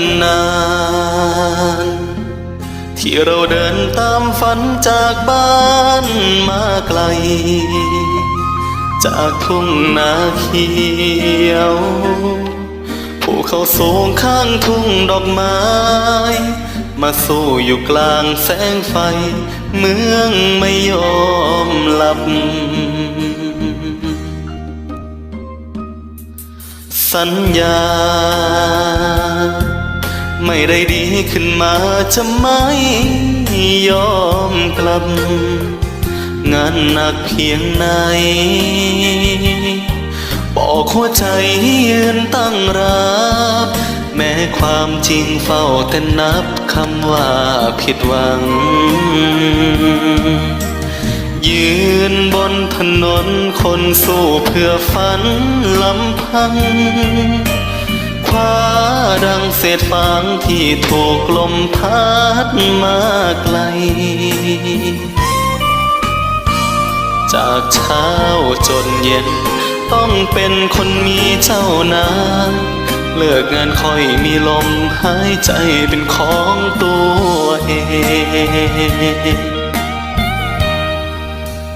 นนาน ที่เราเดินตามฝันจากบ้านมาไกล จากทุ่งนาเขียวภูเขาสูงข้างทุ่งดอกไม้ มาสู้อยู่กลางแสงไฟ เมืองไม่ยอมหลับสัญญา ไม่ได้ดีขึ้นมาจะไม่ยอมกลับ งานหนักเพียงไหนบอกหัวใจยืนตั้งรับ แม้ความจริงเฝ้าแต่นับคำว่าผิดหวัง ยืนบนถนนคนสู้เพื่อฝันลำพัง คว้าดังเศษฟางที่ถูกลมพัดมาไกล จากเช้าจนเย็น ต้องเป็นคนมีเจ้านายเลิกงานค่อยมีลมหายใจเป็นของตัวเอง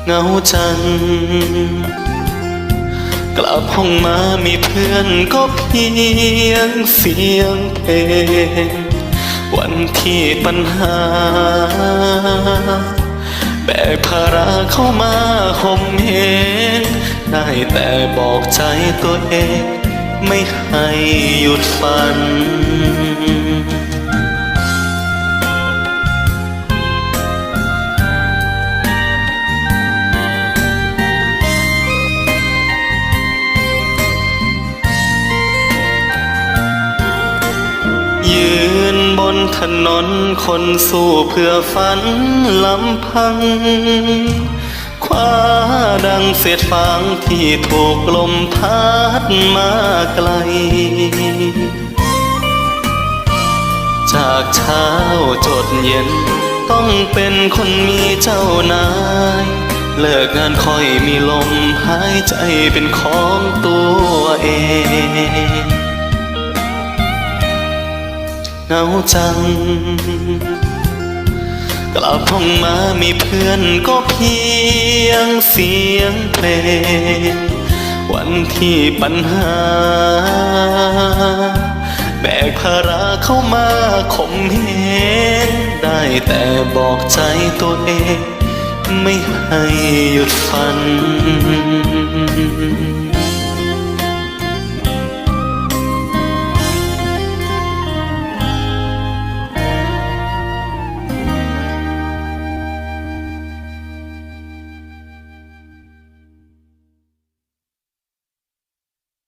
เงาจัง กลับห้องมามีเพื่อนก็เพียงเสียงเพลงวันที่ปัญหา แบกภาระเข้ามาห่มเหงได้แต่บอกใจตัวเอง ไม่ให้หยุดฝัน ถนนคนสู้เพื่อฝันลำพัง คว้าดังเศษฟางที่ถูกลมพัดมาไกล จากเช้าจดเย็น ต้องเป็นคนมีเจ้านาย เลิกงานค่อยมีลมหายใจเป็นของตัวเอง เหงาจัง กลับห้องมามีเพื่อนก็เพียงเสียงเพลง วันที่ปัญหา แบกภาระเข้ามาข่มเหงได้แต่บอกใจตัวเอง ไม่ให้หยุดฝัน